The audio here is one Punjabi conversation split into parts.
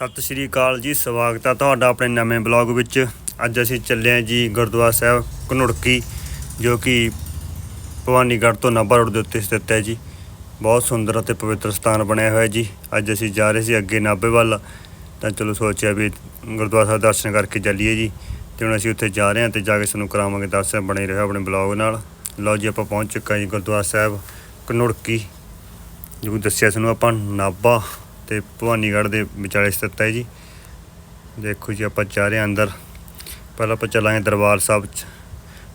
ਸਤਿ ਸ਼੍ਰੀ ਅਕਾਲ ਜੀ, ਸਵਾਗਤ ਹੈ ਤੁਹਾਡਾ ਆਪਣੇ ਨਵੇਂ ਬਲੌਗ ਵਿੱਚ। ਅੱਜ ਅਸੀਂ ਚੱਲੇ ਹਾਂ ਜੀ ਗੁਰਦੁਆਰਾ ਸਾਹਿਬ ਘਨੁੜਕੀ ਜੋ ਕਿ ਭਵਾਨੀਗੜ੍ਹ ਤੋਂ ਨਾਭਾ ਰੋਡ ਦੇ ਉੱਤੇ ਸਥਿਤ ਹੈ ਜੀ। ਬਹੁਤ ਸੁੰਦਰ ਅਤੇ ਪਵਿੱਤਰ ਸਥਾਨ ਬਣਿਆ ਹੋਇਆ ਜੀ। ਅੱਜ ਅਸੀਂ ਜਾ ਰਹੇ ਸੀ ਅੱਗੇ ਨਾਭੇ ਵੱਲ। ਤਾਂ ਚਲੋ ਸੋਚਿਆ ਵੀ ਗੁਰਦੁਆਰਾ ਸਾਹਿਬ ਦਰਸ਼ਨ ਕਰਕੇ ਚੱਲੀਏ ਜੀ। ਤੇ ਹੁਣ ਅਸੀਂ ਉੱਥੇ ਜਾ ਰਹੇ ਹਾਂ ਤੇ ਜਾ ਕੇ ਸਾਨੂੰ ਕਰਾਵਾਂਗੇ ਦਰਸ਼ਨ ਬਣੇ ਰਹੋ ਆਪਣੇ ਬਲੌਗ ਨਾਲ। ਲਓ ਜੀ ਆਪਾਂ ਪਹੁੰਚ ਚੁੱਕੇ ਹਾਂ ਜੀ ਗੁਰਦੁਆਰਾ ਸਾਹਿਬ ਘਨੁੜਕੀ ਜੋ ਦੱਸਿਆ ਸਾਨੂੰ ਆਪਾਂ ਨਾਭਾ। ਤੇ ਭਵਾਨੀਗੜ੍ਹ ਦੇ ਵਿਚਾਲੇ ਸਥਿਤ ਹੈ ਜੀ। ਦੇਖੋ ਜੀ, ਆਪਾਂ ਜਾ ਰਹੇ ਹਾਂ ਅੰਦਰ। ਪਹਿਲਾਂ ਆਪਾਂ ਚੱਲਾਂਗੇ ਦਰਬਾਰ ਸਾਹਿਬ 'ਚ।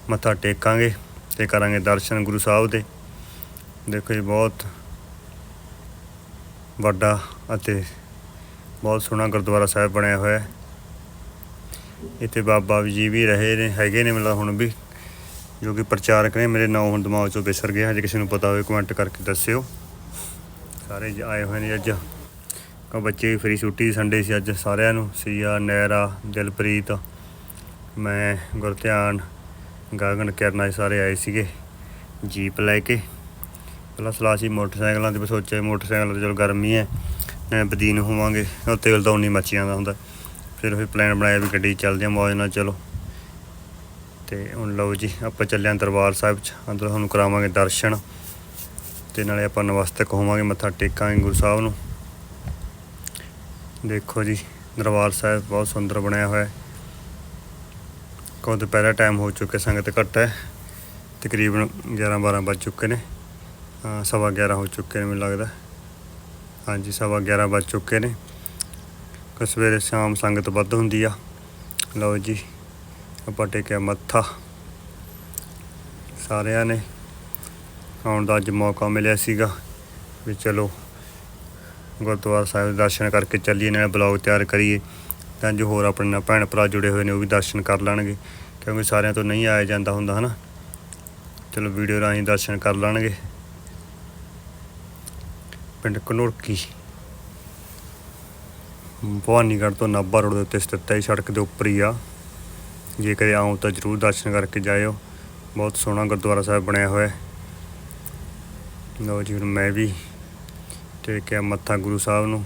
ਮੱਥਾ ਟੇਕਾਂਗੇ ਤੇ ਕਰਾਂਗੇ ਦਰਸ਼ਨ ਗੁਰੂ ਸਾਹਿਬ ਦੇ। ਦੇਖੋ ਜੀ, ਬਹੁਤ ਵੱਡਾ ਅਤੇ ਬਹੁਤ ਸੋਹਣਾ ਗੁਰਦੁਆਰਾ ਸਾਹਿਬ ਬਣਿਆ ਹੋਇਆ ਹੈ। ਇੱਥੇ ਬਾਬਾ ਜੀ ਵੀ ਰਹੇ ਨੇ, ਹੈਗੇ ਨੇ ਮਤਲਬ ਹੁਣ ਵੀ, ਜੋ ਕਿ ਪ੍ਰਚਾਰਕ ਨੇ। ਮੇਰੇ ਨਾਮ ਹੁਣ ਦਿਮਾਗ ਚੋਂ ਵਿਸਰ ਗਿਆ ਜੇ ਕਿਸੇ ਨੂੰ ਪਤਾ ਹੋਵੇ ਕਮੈਂਟ ਕਰਕੇ ਦੱਸਿਓ। ਸਾਰੇ ਆਏ ਹੋਏ ਨੇ ਅੱਜ। ਕੋ ਬੱਚੇ ਫਰੀ ਛੁੱਟੀ ਸੰਡੇ ਸੀ ਅੱਜ ਸਾਰਿਆਂ ਨੂੰ, ਸੀਆ, ਨੈਰਾ, ਦਿਲਪ੍ਰੀਤ, ਮੈਂ, ਗੁਰਧਿਆਨ, ਗਗਨ, ਕਿਰਨਾ ਸਾਰੇ ਆਏ ਸੀਗੇ ਜੀਪ ਲੈ ਕੇ। ਪਹਿਲਾਂ ਸਲਾਹ ਸੀ ਮੋਟਰਸਾਈਕਲਾਂ ਤੇ ਵੀ ਸੋਚਿਆ ਮੋਟਰਸਾਈਕਲ ਤੇ ਚਲੋ ਗਰਮੀ ਹੈ ਬਦੀਨ ਹੋਵਾਂਗੇ ਉਹ ਤੇਲ ਤਾਂ ਉਨੀ ਮੱਚੀਆਂ ਦਾ ਹੁੰਦਾ। ਫਿਰ ਉਹ ਪਲਾਨ ਬਣਾਇਆ ਵੀ ਗੱਡੀ ਚੱਲਦੇ ਆ ਮੌਜ ਨਾਲ ਚਲੋ। ਤੇ ਹੁਣ ਲਓ ਜੀ, ਆਪਾਂ ਚੱਲੇ ਆਂ ਦਰਬਾਰ ਸਾਹਿਬ ਚ, ਅੰਦਰ ਤੁਹਾਨੂੰ ਕਰਾਵਾਂਗੇ ਦਰਸ਼ਨ। ਤੇ ਨਾਲੇ ਆਪਾਂ ਨਮਸਤਕ ਹੋਵਾਂਗੇ, ਮੱਥਾ ਟੇਕਾਂਗੇ ਗੁਰੂ ਸਾਹਿਬ ਨੂੰ। ਦੇਖੋ ਜੀ, ਦਰਬਾਰ ਸਾਹਿਬ ਬਹੁਤ ਸੁੰਦਰ ਬਣਿਆ ਹੋਇਆ ਹੈ। ਕੋ ਦੁਪਹਿਰਾ ਟਾਈਮ ਹੋ ਚੁੱਕਿਆ, ਸੰਗਤ ਘੱਟ ਹੈ। ਤਕਰੀਬਨ 11 12 ਵੱਜ ਚੁੱਕੇ ਨੇ। ਸਵਾ 11 ਹੋ ਚੁੱਕੇ ਨੇ ਮੈਨੂੰ ਲੱਗਦਾ। ਹਾਂਜੀ, ਸਵਾ 11 ਵੱਜ ਚੁੱਕੇ ਨੇ। ਕਿ ਸਵੇਰੇ ਸ਼ਾਮ ਸੰਗਤ ਵੱਧ ਹੁੰਦੀ ਆ। ਲਓ ਜੀ, ਆਪਾਂ ਟੇਕਿਆ ਮੱਥਾ। ਸਾਰਿਆਂ ਨੇ ਆਉਣ ਦਾ ਅੱਜ ਮੌਕਾ ਮਿਲਿਆ ਸੀਗਾ ਵੀ ਚਲੋ ਗੁਰਦੁਆਰਾ ਸਾਹਿਬ ਦੇ ਦਰਸ਼ਨ ਕਰਕੇ ਚੱਲੀਏ ਨਾਲ ਬਲੌਗ ਤਿਆਰ ਕਰੀਏ। ਤਾਂ ਜੋ ਹੋਰ ਆਪਣੇ ਨਾਲ ਭੈਣ ਭਰਾ ਜੁੜੇ ਹੋਏ ਨੇ, ਉਹ ਵੀ ਦਰਸ਼ਨ ਕਰ ਲੈਣਗੇ। ਕਿਉਂਕਿ ਸਾਰਿਆਂ ਤੋਂ ਨਹੀਂ ਆਇਆ ਜਾਂਦਾ ਹੁੰਦਾ, ਹਨਾ? ਚਲੋ ਵੀਡੀਓ ਰਾਹੀਂ ਦਰਸ਼ਨ ਕਰ ਲੈਣਗੇ। ਪਿੰਡ ਘਨੌੜਕੀ ਭਵਾਨੀਗੜ੍ਹ ਤੋਂ ਨਾਭਾ ਰੋਡ ਦੇ ਉੱਤੇ ਸਥਿਤ ਹੈ, ਇਹ ਸੜਕ ਦੇ ਉੱਪਰ ਹੀ ਆ। ਜੇ ਕਦੇ ਆਓ ਤਾਂ ਜ਼ਰੂਰ ਦਰਸ਼ਨ ਕਰਕੇ ਜਾਇਓ। ਬਹੁਤ ਸੋਹਣਾ ਗੁਰਦੁਆਰਾ ਸਾਹਿਬ ਬਣਿਆ ਹੋਇਆ ਹੈ। ਲਓ ਜੀ, ਹੁਣ ਮੈਂ ਵੀ ਟੇਕਿਆ ਮੱਥਾ ਗੁਰੂ ਸਾਹਿਬ ਨੂੰ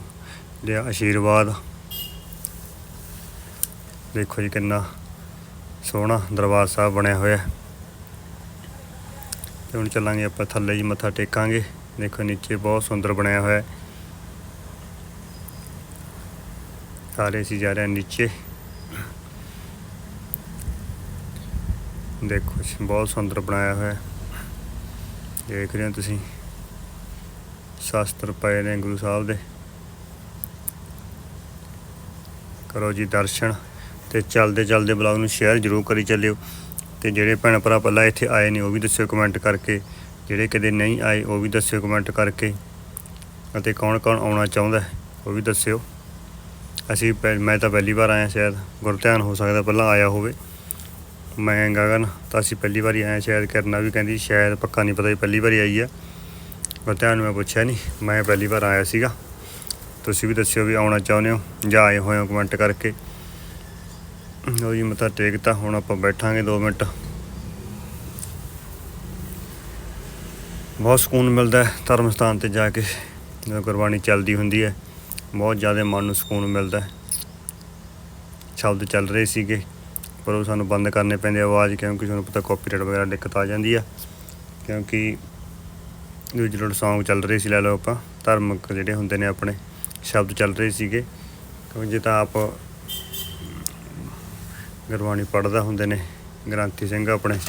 ਲਿਆ ਆਸ਼ੀਰਵਾਦ। ਦੇਖੋ ਜੀ ਕਿੰਨਾ ਸੋਹਣਾ ਦਰਬਾਰ ਸਾਹਿਬ ਬਣਿਆ ਹੋਇਆ ਹੈ। ਤੇ ਹੁਣ ਚੱਲਾਂਗੇ ਆਪਾਂ ਥੱਲੇ ਜੀ, ਮੱਥਾ ਟੇਕਾਂਗੇ। ਦੇਖੋ ਨੀਚੇ ਬਹੁਤ ਸੁੰਦਰ ਬਣਿਆ ਹੋਇਆ ਸਾਰੇ ਅਸੀਂ ਜਾ ਰਹੇ ਹਾਂ ਨੀਚੇ। ਦੇਖੋ ਬਹੁਤ ਸੁੰਦਰ ਬਣਾਇਆ ਹੋਇਆ ਦੇਖ ਰਹੇ ਹੋ ਤੁਸੀਂ? ਸ਼ਾਸਤਰ ਪਏ ਨੇ ਗੁਰੂ ਸਾਹਿਬ ਦੇ। ਕਰੋ ਜੀ ਦਰਸ਼ਨ ਤੇ ਚੱਲਦੇ ਚੱਲਦੇ ਬਲੌਗ ਨੂੰ ਸ਼ੇਅਰ ਜ਼ਰੂਰ ਕਰੀ ਚੱਲਿਓ। ਤੇ ਜਿਹੜੇ ਭੈਣ ਭਰਾ ਪਹਿਲਾਂ ਇੱਥੇ ਆਏ ਨੇ ਉਹ ਵੀ ਦੱਸਿਓ ਕਮੈਂਟ ਕਰਕੇ। ਜਿਹੜੇ ਕਦੇ ਨਹੀਂ ਆਏ ਉਹ ਵੀ ਦੱਸਿਓ ਕਮੈਂਟ ਕਰਕੇ। ਅਤੇ ਕੌਣ ਕੌਣ ਆਉਣਾ ਚਾਹੁੰਦਾ ਉਹ ਵੀ ਦੱਸਿਓ। ਅਸੀਂ ਪਹਿ- ਮੈਂ ਤਾਂ ਪਹਿਲੀ ਵਾਰ ਆਇਆ ਸ਼ਾਇਦ ਗੁਰਧਿਆਨ ਹੋ ਸਕਦਾ ਪਹਿਲਾਂ ਆਇਆ ਹੋਵੇ। ਮੈਂ ਗਗਨ ਤਾਂ ਅਸੀਂ ਪਹਿਲੀ ਵਾਰੀ ਆਏ ਸ਼ਾਇਦ, ਕਰਨਾ ਵੀ ਕਹਿੰਦੀ ਸ਼ਾਇਦ, ਪੱਕਾ ਨਹੀਂ ਪਤਾ ਵੀ ਪਹਿਲੀ ਵਾਰੀ ਆਈ ਆ। ਗੁਰਧਿਆਨ ਨੂੰ ਮੈਂ ਪੁੱਛਿਆ ਨਹੀਂ ਮੈਂ ਪਹਿਲੀ ਵਾਰ ਆਇਆ ਸੀਗਾ। ਤੁਸੀਂ ਵੀ ਦੱਸਿਓ ਵੀ ਆਉਣਾ ਚਾਹੁੰਦੇ ਹੋ, ਜਾਂ ਆਏ ਹੋਏ ਹੋ ਕਮੈਂਟ ਕਰਕੇ। ਲਓ ਜੀ ਮੱਥਾ ਟੇਕਤਾ ਹੁਣ ਆਪਾਂ ਬੈਠਾਂਗੇ 2 ਮਿੰਟ। ਬਹੁਤ ਸਕੂਨ ਮਿਲਦਾ ਹੈ, ਧਰਮ ਸਥਾਨ ਤੇ ਜਾ ਕੇ, ਜਦੋਂ ਗੁਰਬਾਣੀ ਚੱਲਦੀ ਹੁੰਦੀ ਹੈ, ਬਹੁਤ ਜ਼ਿਆਦਾ ਮਨ ਨੂੰ ਸਕੂਨ ਮਿਲਦਾ ਹੈ। ਸ਼ਬਦ ਚੱਲ ਰਹੇ ਸੀਗੇ, ਪਰ ਉਹ ਸਾਨੂੰ ਬੰਦ ਕਰਨੇ ਪੈਂਦੇ ਆਵਾਜ਼, ਕਿਉਂਕਿ ਤੁਹਾਨੂੰ ਪਤਾ ਕਾਪੀਰਾਈਟ ਵਗੈਰਾ ਦਿੱਕਤ ਆ ਜਾਂਦੀ ਆ। ਕਿਉਂਕਿ original Song ਚੱਲ ਰਹੇ ਸੀ, ਲੈ ਲਓ ਆਪਾਂ, ਧਾਰਮਿਕ ਜਿਹੜੇ ਹੁੰਦੇ ਨੇ ਆਪਣੇ, ਸ਼ਬਦ ਚੱਲ ਰਹੇ ਸੀਗੇ। ਕਿਉਂਕਿ ਜੇ ਤਾਂ ਆਪ ਗੁਰਬਾਣੀ ਪੜ੍ਹਦਾ ਹੁੰਦੇ ਨੇ, ਗ੍ਰੰਥੀ ਸਿੰਘ ਆਪਣੇ,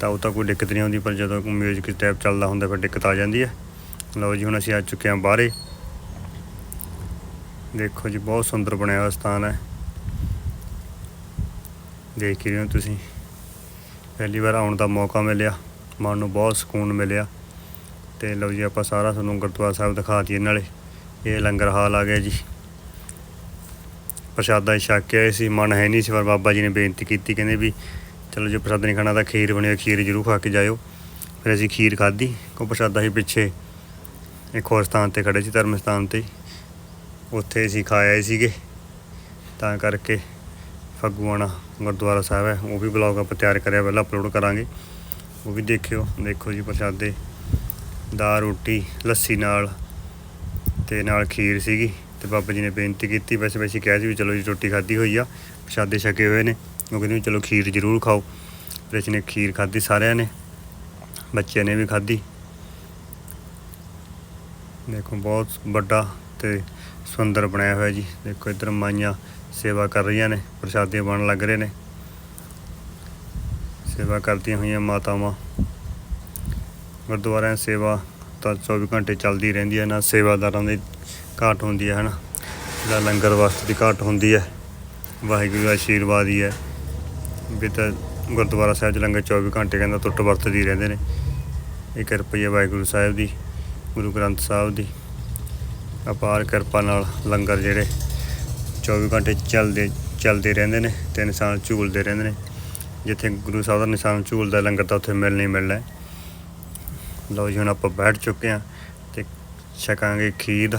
ਤਾਂ ਉਹ ਤਾਂ ਕੋਈ ਦਿੱਕਤ ਨਹੀਂ ਆਉਂਦੀ, ਪਰ ਜਦੋਂ ਮਿਊਜ਼ਿਕ ਸਟੈਪ ਚੱਲਦਾ ਹੁੰਦਾ, ਫਿਰ ਦਿੱਕਤ ਆ ਜਾਂਦੀ ਹੈ। ਲਓ ਜੀ, ਹੁਣ ਅਸੀਂ ਆ ਚੁੱਕੇ ਹਾਂ ਬਾਹਰੇ। ਦੇਖੋ ਜੀ, ਬਹੁਤ ਸੁੰਦਰ ਬਣਿਆ ਹੋਇਆ ਸਥਾਨ ਹੈ। ਦੇਖ ਹੀ ਰਹੇ ਹੋ ਤੁਸੀਂ। ਪਹਿਲੀ ਵਾਰ ਆਉਣ ਦਾ ਮੌਕਾ ਮਿਲਿਆ, ਮਨ ਨੂੰ ਬਹੁਤ ਸਕੂਨ ਮਿਲਿਆ। ਤੇ ਲਓ ਜੀ, ਆਪਾਂ ਸਾਰਾ ਤੁਹਾਨੂੰ ਗੁਰਦੁਆਰਾ ਸਾਹਿਬ ਦਿਖਾ ਦਈਏ ਨਾਲੇ। ਇਹ ਲੰਗਰ ਹਾਲ ਆ ਗਿਆ ਜੀ। ਪ੍ਰਸ਼ਾਦਾ ਛਕ ਕੇ ਆਏ ਸੀ, ਮਨ ਹੈ ਨਹੀਂ ਸੀ, ਪਰ ਬਾਬਾ ਜੀ ਨੇ ਬੇਨਤੀ ਕੀਤੀ, ਕਹਿੰਦੇ ਵੀ ਚਲੋ ਜੇ ਪ੍ਰਸ਼ਾਦ ਨਹੀਂ ਖਾਣਾ ਤਾਂ ਖੀਰ ਬਣਿਓ, ਖੀਰ ਜ਼ਰੂਰ ਖਾ ਕੇ ਜਾਇਓ। ਫਿਰ ਅਸੀਂ ਖੀਰ ਖਾਧੀ ਕੋ ਪ੍ਰਸ਼ਾਦਾ ਹੀ ਪਿੱਛੇ ਇੱਕ ਹੋਰ ਸਥਾਨ ਤੇ ਖੜੇ ਸੀ ਧਰਮ ਸਥਾਨ ਤੇ। ਉੱਥੇ ਅਸੀਂ ਖਾਏ ਸੀਗੇ। ਤਾਂ ਕਰਕੇ ਫਗਵਾਣਾ ਗੁਰਦੁਆਰਾ ਸਾਹਿਬ ਹੈ, ਉਹ ਵੀ ਬਲੌਗ ਆਪਾਂ ਤਿਆਰ ਕਰਿਆ, ਪਹਿਲਾਂ ਅਪਲੋਡ ਕਰਾਂਗੇ। ਉਹ ਵੀ ਦੇਖਿਓ, ਦੇਖੋ ਜੀ ਪ੍ਰਸ਼ਾਦੇ। ਦਾਲ ਰੋਟੀ, ਲੱਸੀ ਨਾਲ ਤੇ ਨਾਲ ਖੀਰ ਸੀਗੀ ਤੇ ਬਾਬਾ ਜੀ ਨੇ ਬੇਨਤੀ ਕੀਤੀ ਵੈਸੇ ਵੈਸੇ ਕਿਹਾ ਸੀ ਵੀ ਚਲੋ ਜੀ ਰੋਟੀ ਖਾਧੀ ਹੋਈ ਆ, ਪ੍ਰਸ਼ਾਦੇ ਛਕੇ ਹੋਏ ਨੇ, ਉਹ ਕਹਿੰਦੇ ਵੀ ਚਲੋ ਖੀਰ ਜ਼ਰੂਰ ਖਾਓ। ਫਿਰ ਅਸੀਂ ਨੇ ਖੀਰ ਖਾਧੀ ਸਾਰਿਆਂ ਨੇ, ਬੱਚਿਆਂ ਨੇ ਵੀ ਖਾਧੀ। ਦੇਖੋ ਬਹੁਤ ਵੱਡਾ ਤੇ ਸੁੰਦਰ ਬਣਾਇਆ ਹੋਇਆ ਜੀ, ਦੇਖੋ ਇੱਧਰ ਮਾਈਆਂ ਸੇਵਾ ਕਰ ਰਹੀਆਂ ਨੇ, ਪ੍ਰਸ਼ਾਦੇ ਬਣ ਲੱਗ ਰਹੇ ਨੇ। ਸੇਵਾ ਕਰਦੀਆਂ ਹੋਈਆਂ ਮਾਤਾਵਾਂ। ਗੁਰਦੁਆਰਿਆਂ ਸੇਵਾ ਤਾਂ 24 ਘੰਟੇ ਚੱਲਦੀ ਰਹਿੰਦੀ ਹੈ ਨਾ ਸੇਵਾਦਾਰਾਂ ਦੀ ਘਾਟ ਹੁੰਦੀ ਹੈ, ਹਨਾ? ਜਾਂ ਲੰਗਰ ਵਾਸਤੇ ਦੀ ਘਾਟ ਹੁੰਦੀ ਹੈ, ਵਾਹਿਗੁਰੂ ਦਾ ਆਸ਼ੀਰਵਾਦ ਹੀ ਹੈ। ਵੀ ਤਾਂ ਗੁਰਦੁਆਰਾ ਸਾਹਿਬ 'ਚ ਲੰਗਰ 24 ਘੰਟੇ ਕਹਿੰਦਾ ਟੁੱਟ ਵਰਤਦੀ ਰਹਿੰਦੇ ਨੇ। ਇਹ ਕਿਰਪਾ ਹੀ ਹੈ ਵਾਹਿਗੁਰੂ ਸਾਹਿਬ ਦੀ, ਗੁਰੂ ਗ੍ਰੰਥ ਸਾਹਿਬ ਦੀ। ਅਪਾਰ ਕਿਰਪਾ ਨਾਲ ਲੰਗਰ ਜਿਹੜੇ 24 ਘੰਟੇ ਚੱਲਦੇ ਚੱਲਦੇ ਰਹਿੰਦੇ ਨੇ ਤੇ ਇਨਸਾਨ ਝੂਲਦੇ ਰਹਿੰਦੇ ਨੇ। ਜਿੱਥੇ ਗੁਰੂ ਸਾਹਿਬ ਦਾ ਨਿਸ਼ਾਨ ਝੂਲਦਾ, ਲੰਗਰ ਤਾਂ ਉੱਥੇ ਮਿਲਣਾ ਹੀ ਮਿਲਣਾ ਲਓ ਜੀ, ਹੁਣ ਆਪਾਂ ਬੈਠ ਚੁੱਕੇ ਹਾਂ ਤੇ ਛਕਾਂਗੇ ਖੀਰ।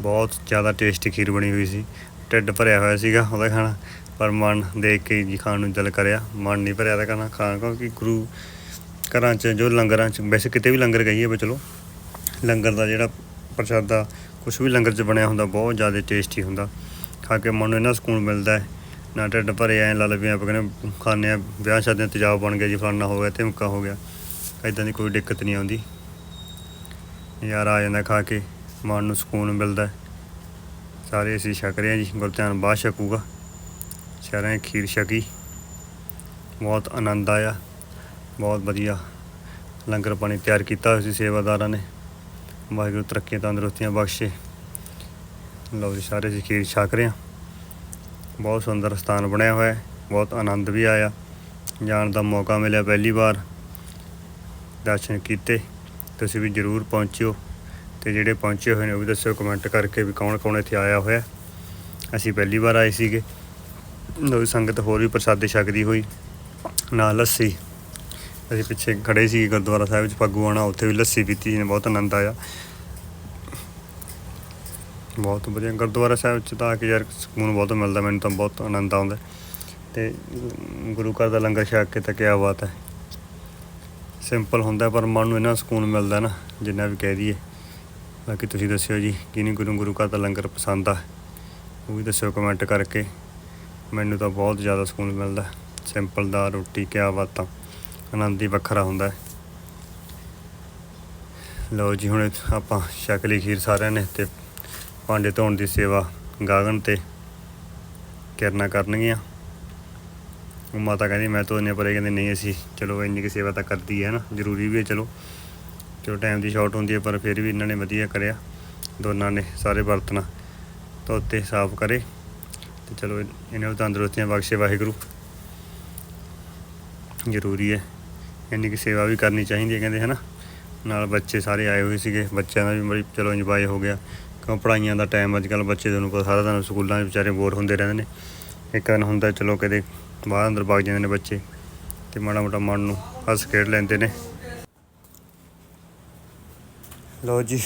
ਬਹੁਤ ਜ਼ਿਆਦਾ ਟੇਸਟੀ ਖੀਰ ਬਣੀ ਹੋਈ ਸੀ। ਢਿੱਡ ਭਰਿਆ ਹੋਇਆ ਸੀਗਾ ਉਹਦਾ ਖਾਣਾ, ਪਰ ਮਨ ਦੇਖ ਕੇ ਜੀ ਖਾਣ ਨੂੰ ਦਿਲ ਕਰਿਆ। ਮਨ ਨਹੀਂ ਭਰਿਆ ਤਾਂ ਖਾਣਾ ਖਾਣ, ਕਿਉਂਕਿ ਗੁਰੂ ਘਰਾਂ 'ਚ, ਜੋ ਲੰਗਰਾਂ 'ਚ, ਵੈਸੇ ਕਿਤੇ ਵੀ ਲੰਗਰ ਗਈਏ ਬਈ ਚਲੋ, ਲੰਗਰ ਦਾ ਜਿਹੜਾ ਪ੍ਰਸ਼ਾਦਾ ਕੁਝ ਵੀ ਲੰਗਰ 'ਚ ਬਣਿਆ ਹੁੰਦਾ, ਬਹੁਤ ਜ਼ਿਆਦਾ ਟੇਸਟੀ ਹੁੰਦਾ। ਖਾ ਕੇ ਮਨ ਨੂੰ ਇੰਨਾ ਸਕੂਨ ਮਿਲਦਾ ਹੈ ਨਾ ਢਿੱਡ ਭਰੇ, ਐ ਲਾ ਲਵੇ ਆਪਾਂ ਕਹਿੰਦੇ ਖਾਣੇ ਆ ਵਿਆਹ ਸ਼ਾਦੀਆਂ 'ਤੇ ਤੇਜ਼ਾਬ ਬਣ ਗਿਆ ਜੀ, ਫਲਾਨਾ ਹੋ ਗਿਆ ਧਮਕਾ ਹੋ ਗਿਆ। ਐਦਾਂ ਦੀ ਕੋਈ ਦਿੱਕਤ ਨਹੀਂ ਆਉਂਦੀ। ਯਾਰ ਆ ਜਾਂਦਾ ਖਾ ਕੇ ਮਨ ਨੂੰ ਸਕੂਨ ਮਿਲਦਾ ਸਾਰੇ ਅਸੀਂ ਛਕ ਰਹੇ ਹਾਂ ਜੀ, ਗੁਰਧਿਆਨ ਬਾਅਦ ਛਕੂਗਾ। ਸਾਰਿਆਂ ਖੀਰ ਛਕੀ। ਬਹੁਤ ਆਨੰਦ ਆਇਆ। ਬਹੁਤ ਵਧੀਆ ਲੰਗਰ ਪਾਣੀ ਤਿਆਰ ਕੀਤਾ ਹੋਇਆ ਸੀ ਸੇਵਾਦਾਰਾਂ ਨੇ। ਵਾਹਿਗੁਰੂ ਤਰੱਕੀਆਂ ਤੰਦਰੁਸਤੀਆਂ ਬਖਸ਼ੇ। ਲਓ ਜੀ, ਸਾਰੇ ਅਸੀਂ ਖੀਰ ਛਕ ਰਹੇ ਹਾਂ। ਬਹੁਤ ਸੁੰਦਰ ਸਥਾਨ ਬਣਿਆ ਹੋਇਆ ਹੈ, ਬਹੁਤ ਆਨੰਦ ਵੀ ਆਇਆ, ਜਾਣ ਦਾ ਮੌਕਾ ਮਿਲਿਆ ਪਹਿਲੀ ਵਾਰ। ਦਰਸ਼ਨ ਕੀਤੇ, ਤੁਸੀਂ ਵੀ ਜ਼ਰੂਰ ਪਹੁੰਚਿਓ, ਤੇ ਜਿਹੜੇ ਪਹੁੰਚੇ ਹੋਏ ਨੇ ਉਹ ਵੀ ਦੱਸਿਓ ਕਮੈਂਟ ਕਰਕੇ ਵੀ ਕੌਣ ਕੌਣ ਇੱਥੇ ਆਇਆ ਹੋਇਆ। ਅਸੀਂ ਪਹਿਲੀ ਵਾਰ ਆਏ ਸੀਗੇ, ਲਓ ਸੰਗਤ ਹੋਰ ਵੀ ਪ੍ਰਸਾਦੇ ਛਕਦੀ ਹੋਈ, ਨਾਲ ਲੱਸੀ। ਅਸੀਂ ਪਿੱਛੇ ਖੜੇ ਸੀ ਗੁਰਦੁਆਰਾ ਸਾਹਿਬ 'ਚ ਪੱਗੂਆਣਾ ਉੱਥੇ ਵੀ ਲੱਸੀ ਪੀਤੀ ਜੀ ਨੇ ਬਹੁਤ ਆਨੰਦ ਆਇਆ। ਬਹੁਤ ਵਧੀਆ। ਗੁਰਦੁਆਰਾ ਸਾਹਿਬ 'ਚ ਤਾਂ ਆ ਕੇ ਯਾਰ ਸਕੂਨ ਬਹੁਤ ਮਿਲਦਾ, ਮੈਨੂੰ ਤਾਂ ਬਹੁਤ ਆਨੰਦ ਆਉਂਦਾ। ਤੇ ਗੁਰੂ ਘਰ ਦਾ ਲੰਗਰ ਛਕ ਕੇ ਤਾਂ ਕਿਆ ਬਾਤ ਹੈ। ਸਿੰਪਲ ਹੁੰਦਾ, ਪਰ ਮਨ ਨੂੰ ਇੰਨਾ ਸਕੂਨ ਮਿਲਦਾ ਨਾ, ਜਿੰਨਾ ਵੀ ਕਹਿ ਦਈਏ। ਬਾਕੀ ਤੁਸੀਂ ਦੱਸਿਓ ਜੀ ਕਿਹਨੂੰ ਗੁਰੂ ਗੁਰੂ ਘਰ ਦਾ ਲੰਗਰ ਪਸੰਦ ਆ? ਉਹ ਵੀ ਦੱਸਿਓ ਕਮੈਂਟ ਕਰਕੇ। ਮੈਨੂੰ ਤਾਂ ਬਹੁਤ ਜ਼ਿਆਦਾ ਸਕੂਨ ਮਿਲਦਾ। ਸਿੰਪਲ ਦਾ ਰੋਟੀ, ਕਿਆ ਬਾਤਾਂ। ਆਨੰਦ ਹੀ ਵੱਖਰਾ ਹੁੰਦਾ। ਹੈ ਲਓ ਜੀ, ਹੁਣ ਆਪਾਂ ਸ਼ਕਲੀ ਖੀਰ ਸਾਰਿਆਂ ਨੇ ਤੇ ਭਾਂਡੇ ਧੋਣ ਦੀ ਸੇਵਾ ਗਾਗਨ ਤੇ ਕਿਰਨਾ ਕਰਨਗੀਆਂ। ਉਹ ਮਾਤਾ ਕਹਿੰਦੀ, ਮੈਂ ਧੋਨੇ ਪਰ ਇਹ ਕਹਿੰਦੇ, ਨਹੀਂ ਅਸੀਂ, ਚਲੋ ਇੰਨੀ ਕਿ ਸੇਵਾ ਤਾਂ ਕਰਦੀ ਹੈ ਨਾ, ਜ਼ਰੂਰੀ ਵੀ ਹੈ, ਚਲੋ। ਚਲੋ ਟਾਈਮ ਦੀ ਸ਼ਾਰਟ ਹੁੰਦੀ ਹੈ, ਪਰ ਫਿਰ ਵੀ ਇਹਨਾਂ ਨੇ ਵਧੀਆ ਕਰਿਆ। ਦੋਨਾਂ ਨੇ ਸਾਰੇ ਬਰਤਨ ਧੋਤੇ, ਸਾਫ਼ ਕਰੇ। ਤੇ ਚਲੋ ਇਹਨਾਂ ਨੂੰ ਤੰਦਰੁਸਤੀਆਂ ਬਖਸ਼ੇ, ਵਾਹਿਗੁਰੂ। ਜ਼ਰੂਰੀ ਹੈ, ਇੰਨੀ ਕਿ ਸੇਵਾ ਵੀ ਕਰਨੀ ਚਾਹੀਦੀ ਹੈ, ਕਹਿੰਦੇ ਹਨਾ ਨਾਲ ਬੱਚੇ ਸਾਰੇ ਆਏ ਹੋਏ ਸੀਗੇ, ਬੱਚਿਆਂ ਦਾ ਵੀ ਬੜੀ, ਚਲੋ ਇੰਜੋਏ ਹੋ ਗਿਆ। ਕਿਉਂ ਪੜਾਈਆਂ ਦਾ ਟਾਈਮ ਅੱਜ ਕੱਲ੍ਹ ਬੱਚੇ ਤੁਹਾਨੂੰ ਪਤਾ ਸਾਰਾ ਦਿਨ ਸਕੂਲਾਂ 'ਚ ਵਿਚਾਰੇ ਬੋਰ ਹੁੰਦੇ ਰਹਿੰਦੇ ਨੇ। ਇੱਕ ਦਿਨ ਹੁੰਦਾ ਚਲੋ ਕਿਤੇ ਬਾਹਰ ਅੰਦਰ ਵਗ ਜਾਂਦੇ ਨੇ ਬੱਚੇ ਤੇ ਮਾੜਾ ਮੋਟਾ ਮਨ ਨੂੰ ਹੱਸ ਖੇਡ ਲੈਂਦੇ ਨੇ। ਲਓ ਜੀ,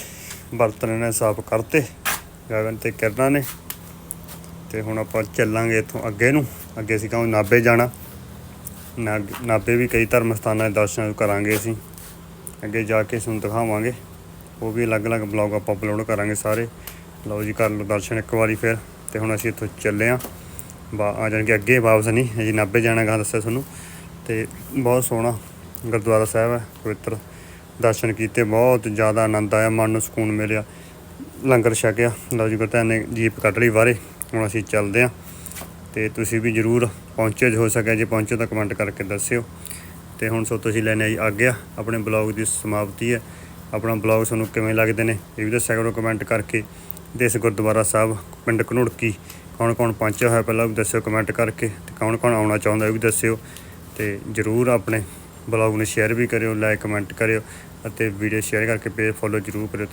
ਬਰਤਨ ਨੇ ਸਾਫ਼ ਕਰਤੇ, ਗਗਨ ਤੇ ਕਿਰਨਾ ਨੇ ਤੇ ਹੁਣ ਆਪਾਂ ਚੱਲਾਂਗੇ ਇੱਥੋਂ ਅੱਗੇ ਨੂੰ। ਅੱਗੇ ਅਸੀਂ ਕਹਾਂ ਨਾਬੇ ਜਾਣਾ। ਨਾਗ- ਨਾਭੇ ਵੀ ਕਈ ਧਰਮ ਸਥਾਨਾਂ ਦੇ ਦਰਸ਼ਨ ਕਰਾਂਗੇ ਅਸੀਂ। ਅੱਗੇ ਜਾ ਕੇ ਤੁਹਾਨੂੰ ਦਿਖਾਵਾਂਗੇ। ਉਹ ਵੀ ਅਲੱਗ-ਅਲੱਗ ਬਲੌਗ ਆਪਾਂ ਅਪਲੋਡ ਕਰਾਂਗੇ ਸਾਰੇ। ਲਓ ਜੀ, ਕਰ ਲਓ ਦਰਸ਼ਨ ਇੱਕ ਵਾਰੀ ਫਿਰ। ਤੇ ਹੁਣ ਅਸੀਂ ਇੱਥੋਂ ਚੱਲੇ ਆਂ। ਬਾ, ਆ ਜਾਣਗੇ ਅੱਗੇ ਵਾਪਸ ਨਹੀਂ ਜੀ ਨਾਭੇ ਜਾਣਾ ਗਾ ਦੱਸਿਆ ਤੁਹਾਨੂੰ। ਤੇ ਬਹੁਤ ਸੋਹਣਾ ਗੁਰਦੁਆਰਾ ਸਾਹਿਬ ਹੈ, ਪਵਿੱਤਰ। ਦਰਸ਼ਨ ਕੀਤੇ, ਬਹੁਤ ਜ਼ਿਆਦਾ ਆਨੰਦ ਆਇਆ, ਮਨ ਨੂੰ ਸਕੂਨ ਮਿਲਿਆ। ਲੰਗਰ ਛਕਿਆ। ਲਓ ਜੀ ਗੁਰਧਿਆਨ ਨੇ ਜੀਪ ਕੱਢ ਲਈ ਬਾਹਰੇ। ਹੁਣ ਅਸੀਂ ਚੱਲਦੇ ਆਂ। ਤੇ ਤੁਸੀਂ ਵੀ ਜਰੂਰ ਪਹੁੰਚੇ, ਜੇ ਹੋ ਸਕਿਆ ਜੇ ਪਹੁੰਚੋ ਤਾਂ ਕਮੈਂਟ ਕਰਕੇ ਦੱਸਿਓ। ਤੇ ਹੁਣ ਸੋ ਤੁਸੀਂ ਲੈਣੇ ਆ ਗਿਆ ਆਪਣੇ ਬਲੌਗ ਦੀ ਸਮਾਪਤੀ ਹੈ। ਆਪਣਾ ਬਲੌਗ ਤੁਹਾਨੂੰ ਕਿਵੇਂ ਲੱਗਦੇ ਨੇ ਇਹ ਵੀ ਦੱਸਿਆ ਕਰੋ ਕਮੈਂਟ ਕਰਕੇ। ਤੇ ਇਸ ਗੁਰਦੁਆਰਾ ਸਾਹਿਬ, ਪਿੰਡ ਘਨੁੜਕੀ, ਕੌਣ ਕੌਣ ਪਹੁੰਚਿਆ ਹੋਇਆ ਪਹਿਲਾਂ ਵੀ ਦੱਸਿਓ ਕਮੈਂਟ ਕਰਕੇ ਤੇ ਕੌਣ ਕੌਣ ਆਉਣਾ ਚਾਹੁੰਦਾ ਇਹ ਵੀ ਦੱਸਿਓ। ਤੇ ਜਰੂਰ ਆਪਣੇ ਬਲੌਗ ਨੂੰ ਸ਼ੇਅਰ ਵੀ ਕਰਿਓ ਲਾਈਕ ਕਮੈਂਟ ਕਰਿਓ ਅਤੇ ਵੀਡੀਓ ਸ਼ੇਅਰ ਕਰਕੇ ਪੇਜ ਫੋਲੋ ਜਰੂਰ ਕਰਿਓ।